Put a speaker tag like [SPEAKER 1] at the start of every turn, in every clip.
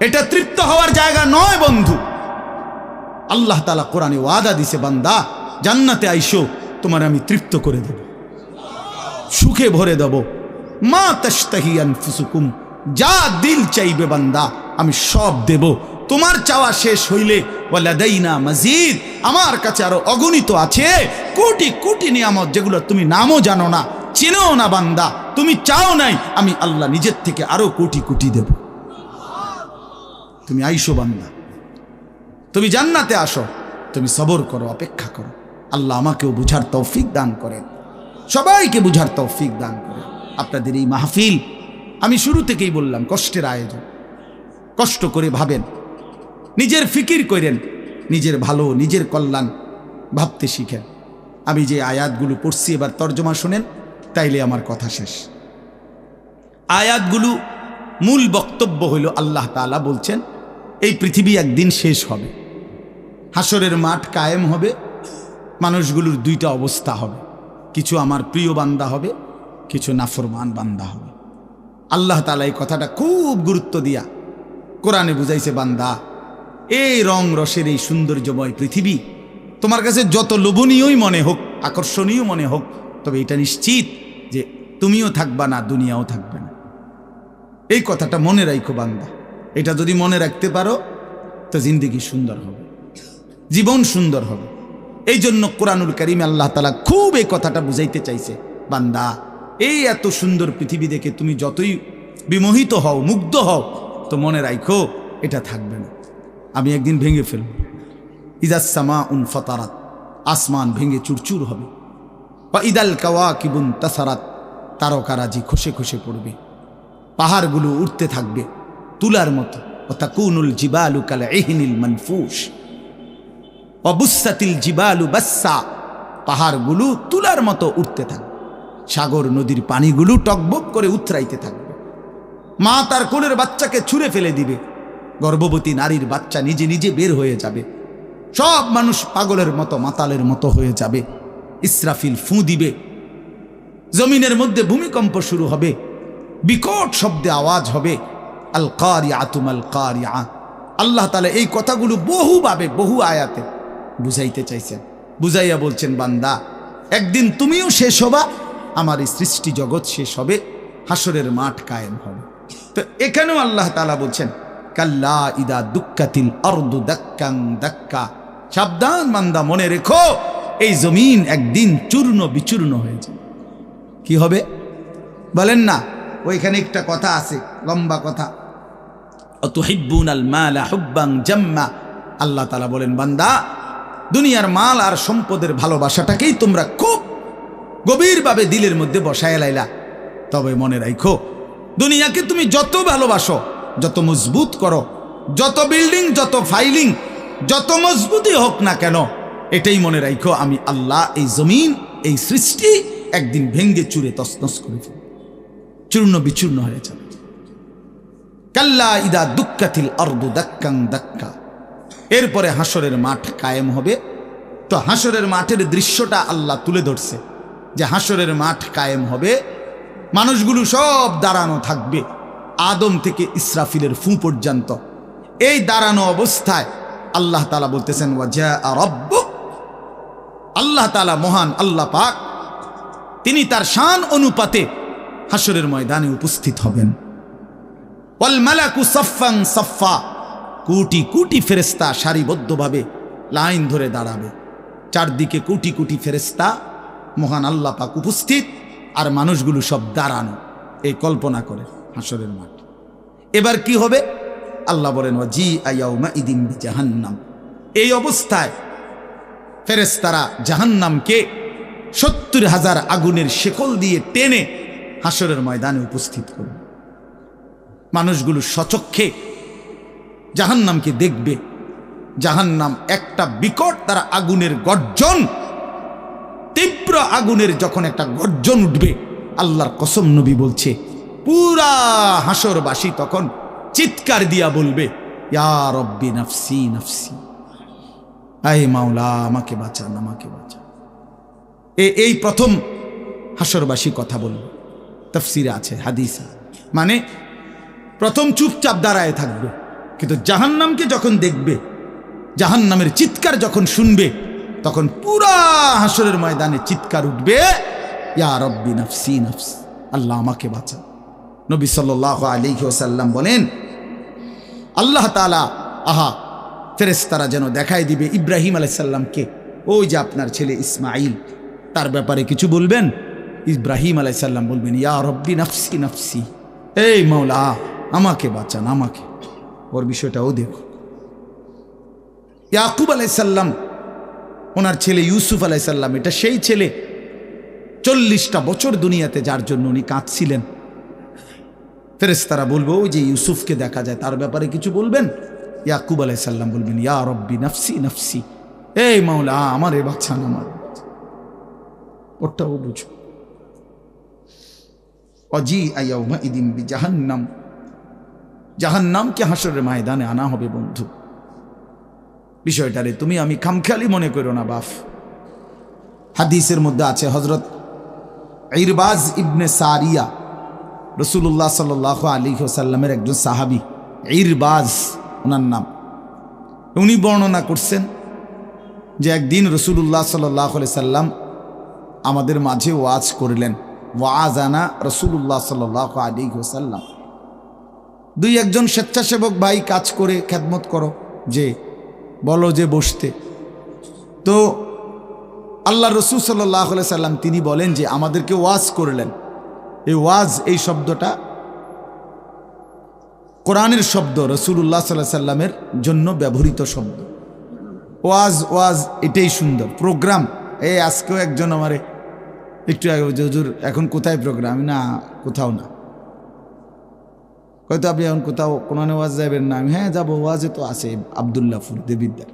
[SPEAKER 1] এটা তৃপ্ত হওয়ার জায়গা নয়, বন্ধু। আল্লাহ তালা কোরআনে ওয়াদা দিছে, বান্দা, জান্নাতে আইসো, তোমার আমি তৃপ্ত করে দেব। সুখে ভরে দেব। মা তাস্তাহিয়ান ফুসুকুম যা দিল চাইবে বান্দা, আমি সব দেব। তোমার চাওয়া শেষ হইলে, ওয়ালাদাইনা মজিদ, আমার কাছে আরও অগণিত আছে। কোটি কোটি নিয়ামত যেগুলো তুমি নামও জানো না, চেনেও না বান্দা, তুমি চাও নাই, আমি আল্লাহ নিজের থেকে আরও কোটি কোটি দেব। তুমি আইসো বান্দা। তুমি জান্নাতে আসো। তুমি সবর করো, অপেক্ষা করো। আল্লাহ আমাকেও বুঝার তৌফিক দান করেন। সবাইকে বুঝার তৌফিক দান করেন। আপনাদের এই মাহফিল, আমি শুরু থেকেই বললাম, কষ্টের আয়োজন। কষ্ট করে ভাবেন। নিজের ফিকির করেন। নিজের ভালো, নিজের কল্যাণ ভাবতে শিখেন। আমি যে আয়াতগুলো পড়ছি, এবার তর্জমা শোনেন, তাইলে আমার কথা শেষ। আয়াতগুলো মূল বক্তব্য হইল, আল্লাহ তাআলা বলছেন এই পৃথিবী একদিন শেষ হবে। হাসরের মাঠ কায়েম হবে, মানুষগুলোর দুইটা অবস্থা হবে। কিছু আমার প্রিয় বান্দা হবে, কিছু নাফরমান বান্দা হবে। আল্লাহ তালা এই কথাটা খুব গুরুত্ব দিয়া কোরআনে বুঝাইছে, বান্দা, এই রং রসের এই সৌন্দর্যময় পৃথিবী তোমার কাছে যত লোভনীয়ই মনে হোক, আকর্ষণীয় মনে হোক, তবে এটা নিশ্চিত যে তুমিও থাকবা না, দুনিয়াও থাকবে না। এই কথাটা মনে রাখো বান্দা। এটা যদি মনে রাখতে পারো, তো জিন্দিগি সুন্দর হবে। জীবন সুন্দর হবে। এই জন্য কোরআনুল করিম আল্লাহ তালা খুব এই কথাটা বুঝাইতে চাইছে, বান্দা, এই এত সুন্দর পৃথিবী দেখে তুমি যতই বিমোহিত হও, মুগ্ধ হও, তো মনে রাখো এটা থাকবে না। আমি একদিন ভেঙে ফেলব। ইদাসমা উন ফতারাত, আসমান ভেঙে চুরচুর হবে। বা ইদাল কাওয়া কিবুন তাসারাত, তারকারাজি খসে খসে পড়বে। পাহাড়গুলো উঠতে থাকবে। তুলার মতো। অতাকুনুল জিবালু কাল এহিনিল মনফুস অবুসাতিল জিবালু বাসা পাহাড়গুলো তুলার মতো উঠতে থাকবে। সাগর নদীর পানিগুলো টকবক করে উথরাইতে থাকবে। মা তার কোলের বাচ্চাকে ছুঁড়ে ফেলে দিবে। গর্ভবতী নারীর বাচ্চা নিজে নিজে বের হয়ে যাবে। সব মানুষ পাগলের মতো, মাতালের মতো হয়ে যাবে। ইসরাফিল ফু দিবে। জমিনের মধ্যে ভূমিকম্প শুরু হবে। বিকট শব্দে আওয়াজ হবে। আল কারিয়া তুম আল আল্লাহ তালা এই কথাগুলো বহুভাবে, বহু আয়াতে বুঝাইতে চাইছেন। বুঝাইয়া বলছেন, বান্দা, একদিন তুমিও শেষ হবা, আমার এই সৃষ্টি জগৎ শেষ হবে, হাসরের মাঠ কায়েম হবে। তো এখানেও আল্লাহ তালা বলছেন, কাল্লা ইদা দুঃখাতিল অর্দু দাক্কাং দাক্কা। সাবধান বান্দা, মনে রেখো, এই জমিন একদিন চূর্ণ বিচূর্ণ হয়ে কি হবে? বলেন না ওইখানে একটা কথা আছে, লম্বা কথা। অতুহিব্বুন মালা হুব্বাং জাম্মা। আল্লাহ তালা বলেন, বান্দা, দুনিয়ার মাল আর সম্পদের ভালোবাসাটাকেই তোমরা খুব গভীরভাবে দিলের মধ্যে বসায় লাইলা। তবে মনে রাখো দুনিয়াকে তুমি যত ভালোবাসো, যত মজবুত করো, যত বিল্ডিং, যত ফাইলিং, যত মজবুতই হোক না কেন, এটাই মনে রাখো আমি আল্লাহ এই জমিন, এই সৃষ্টি একদিন ভেঙ্গে চুরে তসনস করে ফেলব। চূর্ণ বিচূর্ণ হয়ে যাবে। কাল্লা ইদা দুঃখাতিল অর্দু দাক্কাং দাক্কা। এরপরে হাসরের মাঠ কায়েম হবে। তো হাসরের মাঠের দৃশ্যটা আল্লাহ তুলে ধরছে যে হাসরের মাঠ কায়েম হবে। মানুষগুলো সব দাঁড়ানো থাকবে আদম থেকে ইসরাফিলের ফু পর্যন্ত। এই দাঁড়ানো অবস্থায় আল্লাহ তালা বলতেছেন ওয়াজা আল্লাহ তালা মহান আল্লাহ পাক, তিনি তার শান অনুপাতে হাসরের ময়দানে উপস্থিত হবেন। ওয়াল মালাকু সফাং কোটি কোটি ফেরেস্তা সারিবদ্ধভাবে লাইন ধরে দাঁড়াবে। চারদিকে কোটি কোটি ফেরেস্তা মহান আল্লাহ পাক উপস্থিত, আর মানুষগুলো সব দাঁড়ানো। এই কল্পনা করে হাসরের মাঠ। এবার কি হবে? আল্লাহ বলেন জি আয়াউমা ইদিন জাহান্নাম এই অবস্থায় ফেরেস্তারা জাহান্নামকে সত্তর হাজার আগুনের শেকল দিয়ে টেনে হাসরের ময়দানে উপস্থিত করবে মানুষগুলো সচক্ষে জাহান্নামকে দেখবে। জাহান্নাম একটা বিকট তারা আগুনের গর্জন, তীব্র আগুনের যখন একটা গর্জন উঠবে, আল্লাহর কসম নবী বলছে, পুরা হাসরবাসী তখন চিৎকার দিয়া বলবে, ইয়া রব্বি নাফসি নাফসি। আয় মাওলা, আমাকে বাঁচান আমাকে বাঁচান। এই প্রথম হাসরবাসী কথা বলবে তফসিরে আছে, হাদিসা। মানে প্রথম চুপচাপ দাঁড়ায় থাকবে। কিন্তু জাহান্নামকে যখন দেখবে, জাহান্নামের চিৎকার যখন শুনবে, তখন পুরা হাসরের ময়দানে চিৎকার উঠবে, ইয়া রব্বি নফসি, নফস, আল্লাহ আমাকে বাঁচা। নবী সাল্লাহ আলী ওসাল্লাম বলেন, আল্লাহ তালা আহা ফেরেস্তারা যেন দেখাই দিবে ইব্রাহিম আলাইসাল্লামকে ওই যে আপনার ছেলে ইসমাইল তার ব্যাপারে কিছু বলবেন? ইব্রাহিম আলাইসাল্লাম বলবেন, ইয়া রব্বি নফসি নফসি। এই মাওলা, আমাকে বাঁচান, আমাকে। ওর বিষয়টাও দেখো। ইয়াকুব আলাইসাল্লাম ওনার ছেলে ইউসুফ আলাইসাল্লাম এটা সেই ছেলে, চল্লিশটা বছর দুনিয়াতে যার জন্য উনি কাঁদছিলেন। ফেরেস্তারা বলব, ওই যে ইউসুফকে দেখা যায়, তার ব্যাপারে কিছু বলবেন? ইয়াকুব আলাইসাল্লাম বলবেন, ইয়া রব্বি নফসি নফসি। এই মাওলা, আমার এ বাচ্চা না আমার ওটাও বুঝো। অজি আয়াউমা ইদিন বি জাহান্নাম জাহান্নামকে হাসরের ময়দানে আনা হবে বন্ধু। বিষয়টারে তুমি আমি খামখেয়ালি মনে করো না, বাফ। হাদিসের মধ্যে আছে হজরত ইরবাজ ইবনে সারিয়া। রসুল্লাহ সাল আলী সাল্লামের একজন সাহাবি, ইরবাজ, ওনার নাম। উনি বর্ণনা করছেন যে একদিন রসুল্লাহ সাল্লাহ সাল্লাম আমাদের মাঝে ওয়াজ করলেন। ওয়াজ আনা রসুল্লাহ সাল্লাহ আলী সাল্লাম দুই একজন স্বেচ্ছাসেবক ভাই কাজ করে খ্যাতমত করো, যে বলো যে বসতে। তো আল্লাহ রসুল সাল্লাহ সাল্লাম তিনি বলেন যে আমাদেরকে ওয়াজ করলেন। এই ওয়াজ, এই শব্দটা কোরআনের শব্দ রসুল্লাহ সাল্লাহ সাল্লামের জন্য ব্যবহৃত শব্দ। ওয়াজ ওয়াজ, এটাই সুন্দর। প্রোগ্রাম, এই আজকেও একজন আমারে একটু আগে বলছে, হুজুর এখন কোথায় প্রোগ্রাম আমি না কোথাও না। হয়তো আপনি এখন কোথাও কোনো ওয়াজ যাবেন না? আমি হ্যাঁ যাব ওয়াজে তো আছে আবদুল্লাহপুর দেবিদ্যার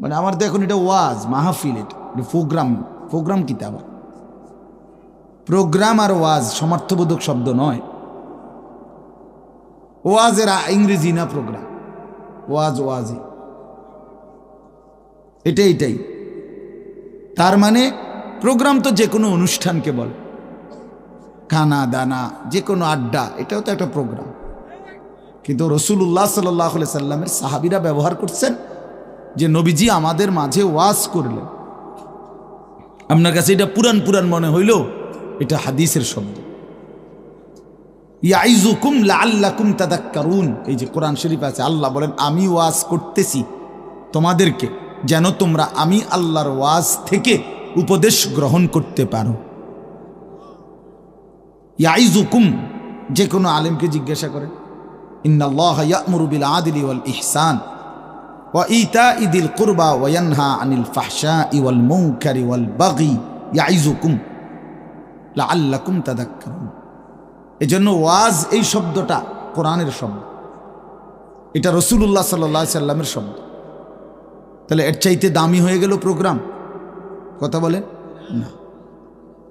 [SPEAKER 1] মানে আমার তো এখন এটা ওয়াজ মাহফিল এটা প্রোগ্রাম প্রোগ্রাম কিতা আবার প্রোগ্রাম আর ওয়াজ সমার্থবোধক শব্দ নয়। ওয়াজের ইংরেজি না প্রোগ্রাম। ওয়াজ ওয়াজি। এটাই এটাই। তার মানে প্রোগ্রাম তো যে কোনো অনুষ্ঠানকে বলে। খানা, দানা, যে কোনো আড্ডা, এটাও তো একটা প্রোগ্রাম। কিন্তু রসুল্লাহ সাল্লাহ সাল্লামের সাহাবিরা ব্যবহার করছেন যে নবীজি আমাদের মাঝে ওয়াজ করলেন। আপনার কাছে এটা পুরান পুরান মনে হইল? এটা হাদিসের শব্দ। ইয়াইজুকুম লাল্লাকুম তাদাক্কারুন। এই যে কোরআন শরীফ আছে, আল্লাহ বলেন, আমি ওয়াজ করতেছি তোমাদেরকে, যেন তোমরা আমি আল্লাহর ওয়াজ থেকে উপদেশ গ্রহণ করতে পারো। ইয়াইজুকুম যে কোনো আলেমকে জিজ্ঞাসা করে। ইন্নাল্লাহ ইয়ামুরু বিল আদলি ওয়াল ইহসান ওয়া ইতাই দিল কুরবা ওয়া ইয়ানহা আনিল ফাহশাই ওয়াল মুনকারি ওয়াল বাগি ইয়াইজুকুম লাআল্লাকুম তাদাক্কারুন। এজন্য ওয়াজ এই শব্দটা কোরআনের শব্দ। এটা রসুল্লাহ সাল্লাহ সাল্লামের শব্দ। তাহলে এর চাইতে দামি হয়ে গেল প্রোগ্রাম। কথা বলেন? না।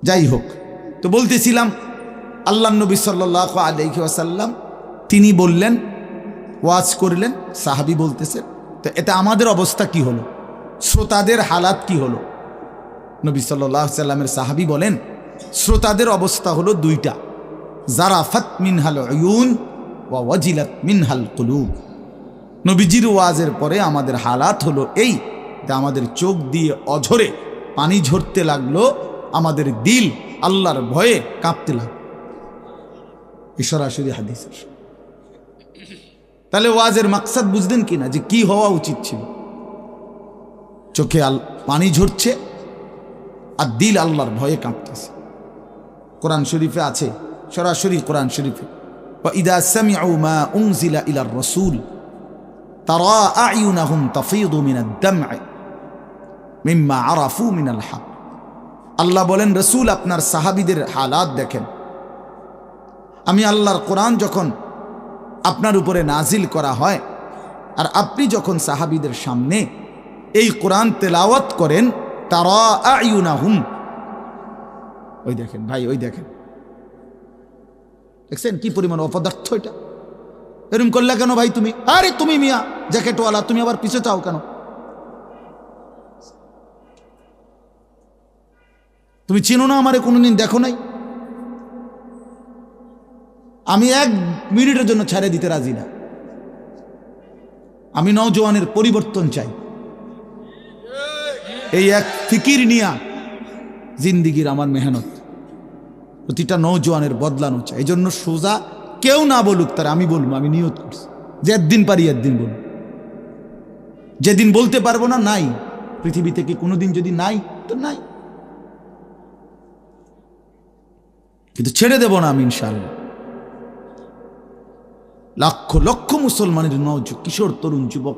[SPEAKER 1] যাই হোক, তো বলতেছিলাম, আল্লাহ নবী সাল্লাহ আলহি আসাল্লাম তিনি বললেন, ওয়াজ করলেন, সাহাবি বলতেছেন তো এতে আমাদের অবস্থা কি হলো? শ্রোতাদের হালাত কি হলো? নবী সাল্লাহ সাল্লামের সাহাবি বলেন, শ্রোতাদের অবস্থা হলো দুইটা। জারাফাত মিনহাল ওয়া ওয়াজিলাত মিনহাল কুলুব। নবীজির ওয়াজের পরে আমাদের হালাত হলো এই যে আমাদের চোখ দিয়ে অঝরে পানি ঝরতে লাগল, আমাদের দিল আল্লাহর ভয়ে কাঁপতে লাগল। সরাসরি হাদিস তাহলে ওয়াজের মাকসাদ বুঝলেন কি না যে কি হওয়া উচিত ছিল? চোখে আল, পানি ঝরছে আর দিল আল্লাহর ভয়ে কাঁপতেছে। কোরআন শরীফে আছে, সরাসরি কোরআন শরীফে ইদা সামি উংজিলা ইলার রসুল, তারা আইউনাহুম মিনা মিনাদ দামআ মিম্মা আরাফু মিনাল হাক। আল্লাহ বলেন, রসুল আপনার সাহাবিদের হালাত দেখেন। আমি আল্লাহর কোরআন যখন আপনার উপরে নাজিল করা হয়, আর আপনি যখন সাহাবিদের সামনে এই কোরআন তেলাওয়াত করেন তারা আয়ুনাহুম ওই দেখেন ভাই, ওই দেখেন। দেখছেন কি পরিমাণ অপদার্থ এটা? এরম করলে কেন ভাই তুমি? আরে তুমি মিয়া, জ্যাকেটওয়ালা, তুমি আবার পিছে চাও কেন? তুমি চিনো না আমারে কোনোদিন, দেখো নাই? আমি এক মিনিটের জন্য ছেড়ে দিতে রাজি না। আমি নওজোয়ানের পরিবর্তন চাই। এই এক ফিকির নিয়া জিন্দিগির আমার মেহনত। প্রতিটা নৌজওয়ানের বদলানো চাই। এই জন্য সোজা কেউ না বলুক তার, আমি বলব, আমি নিয়ত করছি। যে একদিন পারি একদিন বলব যেদিন বলতে পারব না, নাই। পৃথিবী থেকে কোনোদিন যদি নাই, তো নাই। কিন্তু ছেড়ে দেব না আমি ইনশাল্লাহ লক্ষ লক্ষ মুসলমানের নজ কিশোর, তরুণ, যুবক।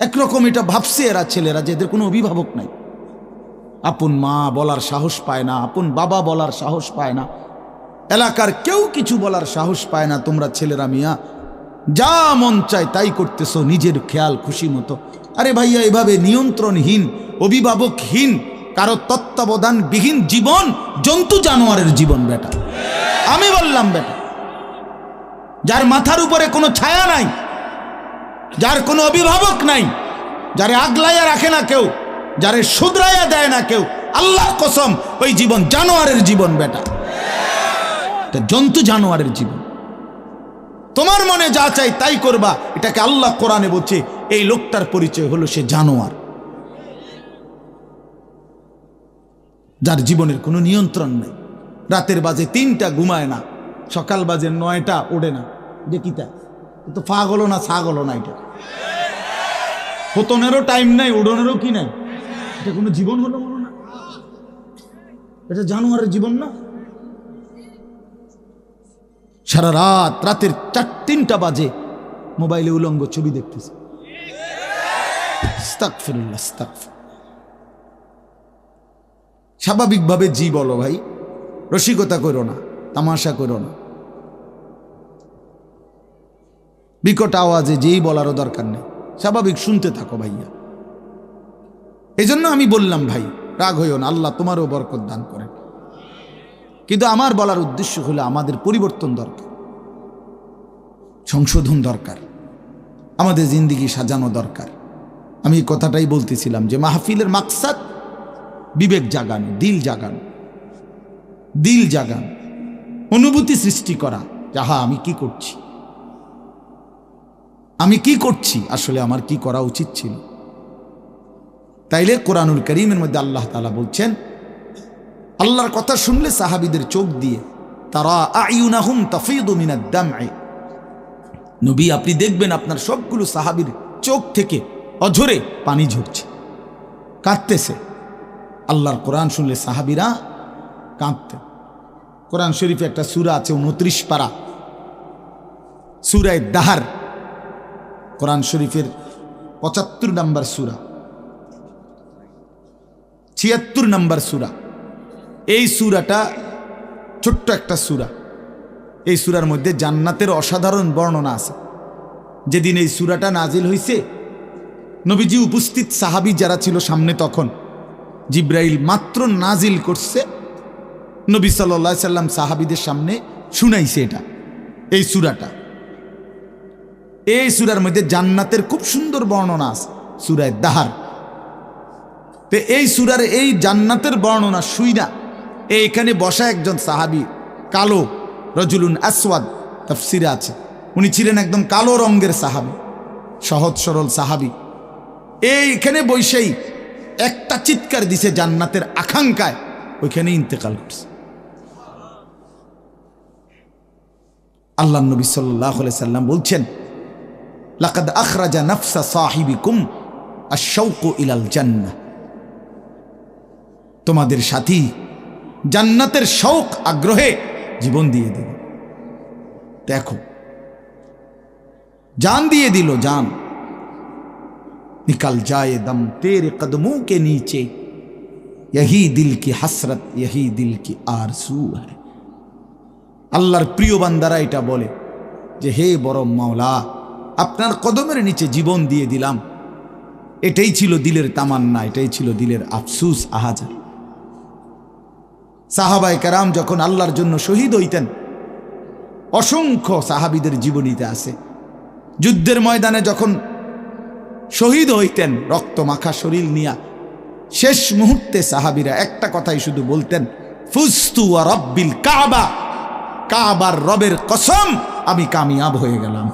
[SPEAKER 1] একরকম এটা ভাবছে এরা ছেলেরা যে এদের কোনো অভিভাবক নাই। আপন মা বলার সাহস পায় না, আপন বাবা বলার সাহস পায় না। এলাকার কেউ কিছু বলার সাহস পায় না, তোমরা ছেলেরা মিয়া। যা মন চায় তাই করতেছো, নিজের খেয়াল, খুশি মতো। আরে ভাইয়া, এভাবে নিয়ন্ত্রণহীন, অভিভাবকহীন কারও তত্ত্বাবধানবিহীন জীবন জন্তু জানোয়ারের জীবন, বেটা। আমি বললাম, বেটা, যার মাথার উপরে কোনো ছায়া নাই, যার কোনো অভিভাবক নাই, যারে আগলাইয়া রাখে না কেউ, যারে শুধরাইয়া দেয় না কেউ আল্লাহ কসম, ওই জীবন জানোয়ারের জীবন, বেটা। জন্তু জানোয়ারের জীবন। তোমার মনে যা চাই তাই করবা, এটাকে আল্লাহ কোরআনে বলছে, এই লোকটার পরিচয় হলো সে জানোয়ার। যার জীবনের কোনো নিয়ন্ত্রণ নেই। রাতের বাজে তিনটা ঘুমায় না সকাল বাজে নয়টা ওড়ে না। দেখিতা এ তো ফা গলো না সা গলো না এটা। ফতনেরও টাইম নাই উড়নেরও কি নাই? এটা কোনো জীবন হলো বলো না এটা জানোয়ারের জীবন না? সারা রাত রাতের চার তিনটা বাজে মোবাইলে উলঙ্গ ছবি দেখতেছে। আস্তাগফিরুল্লাহ, আস্তাগফির। স্বাভাবিকভাবে জি বলো ভাই। রসিকতা করো না, তামাশা করো না। বিকট আওয়াজে যেই বলারও দরকার নেই, স্বাভাবিক শুনতে থাকো ভাইয়া। এই জন্য আমি বললাম ভাই, রাগ হইও না, আল্লাহ তোমারও বরকত দান করেন। কিন্তু আমার বলার উদ্দেশ্য হলো আমাদের পরিবর্তন দরকার, সংশোধন দরকার, আমাদের জিন্দিগি সাজানো দরকার। আমি কথাটাই বলতেছিলাম যে মাহফিলের মাকসাদ বিবেক জাগানো, দিল জাগানো। দিল জাগানো। অনুভূতি সৃষ্টি করা যাহা আমি কি করছি? আমি কি করছি? আসলে আমার কি করা উচিত ছিল? তাইলে কোরআনুল করিমের মধ্যে আল্লাহ তালা বলছেন, আল্লাহর কথা শুনলে সাহাবিদের চোখ দিয়ে, তারা আইউনাহুম তাফিদু মিনাদ দামঈ। নবী, আপনি দেখবেন আপনার সবগুলো সাহাবীর চোখ থেকে অঝরে পানি ঝরছে, কাঁদতেছে। আল্লাহর কোরআন শুনলে সাহাবিরা কাঁদতেন কোরআন শরীফে একটা সুরা আছে উনত্রিশ পারা। সুরায় দাহার, কোরআন শরীফের পঁচাত্তর নম্বর সুরা। ছিয়াত্তর নম্বর সুরা। এই সুরাটা ছোট্ট একটা সুরা। এই সুরার মধ্যে জান্নাতের অসাধারণ বর্ণনা আছে। যেদিন এই সুরাটা নাজিল হইছে, নবীজি উপস্থিত সাহাবি যারা ছিল সামনে তখন জিব্রাইল মাত্র নাজিল করছে, নবী সাল্লা সাল্লাম সাহাবিদের সামনে শুনাইছে এটা, এই সুরাটা। এই সুরার মধ্যে জান্নাতের খুব সুন্দর বর্ণনা আছে, সুরায় দাহার। তো এই সুরার এই জান্নাতের বর্ণনা শুইনা এইখানে বসা একজন সাহাবি, কালো, রজুলুন আসওয়াদ, তফসিরে আছে। উনি ছিলেন একদম কালো রঙ্গের সাহাবি, সহজ সরল সাহাবি। এইখানে বৈশেই একটা চিৎকার দিছে জান্নাতের আকাঙ্ক্ষায়। ওইখানে ইন্তেকাল করছে। আল্লাহ নবী সাল্লাহ সাল্লাম বলছেন, লাকাদ আখরাজা নাফসা সাহিবিকুম আর শৌক ইলাল জান্না তোমাদের সাথী জান্নাতের শৌক আগ্রহে জীবন দিয়ে দিল। দেখো, জান দিয়ে দিল জান। निकल जाए दम तेरे कदमों के नीचे यही दिल की हसरत यही दिल की आरसू है আল্লাহর প্রিয় বান্দারা এটা বলে যে হে বড় মাওলা আপনার কদমের নিচে জীবন দিয়ে দিলাম এটাই ছিল দিলের তামান্না এটাই ছিল দিলের আফসুস আহাজার সাহাবায় কারাম যখন আল্লাহর জন্য শহীদ হইতেন অসংখ্য সাহাবিদের জীবনীতে আছে যুদ্ধের ময়দানে যখন শহীদ হইতেন রক্ত মাখা শরীর নিয়া। শেষ মুহূর্তে সাহাবিরা একটা কথাই শুধু বলতেন, ফুস্তু রব্বিল কাবা, কাবার রবের কসম, আমি কামিয়াব হয়ে গেলাম।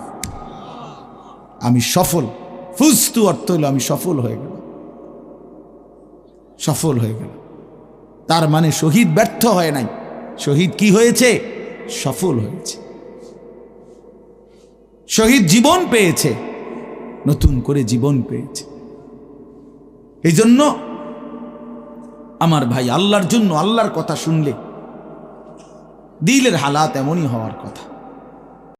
[SPEAKER 1] আমি সফল। ফুস্তু অর্থ হলো আমি সফল হয়ে গেলাম। সফল হয়ে গেল তার মানে শহীদ ব্যর্থ হয় নাই। শহীদ কি হয়েছে? সফল হয়েছে। শহীদ জীবন পেয়েছে। নতুন করে জীবন পেয়েছে। এই জন্য আমার ভাই আল্লাহর জন্য আল্লাহর কথা শুনলে দিলের হালাত এমনই হওয়ার কথা।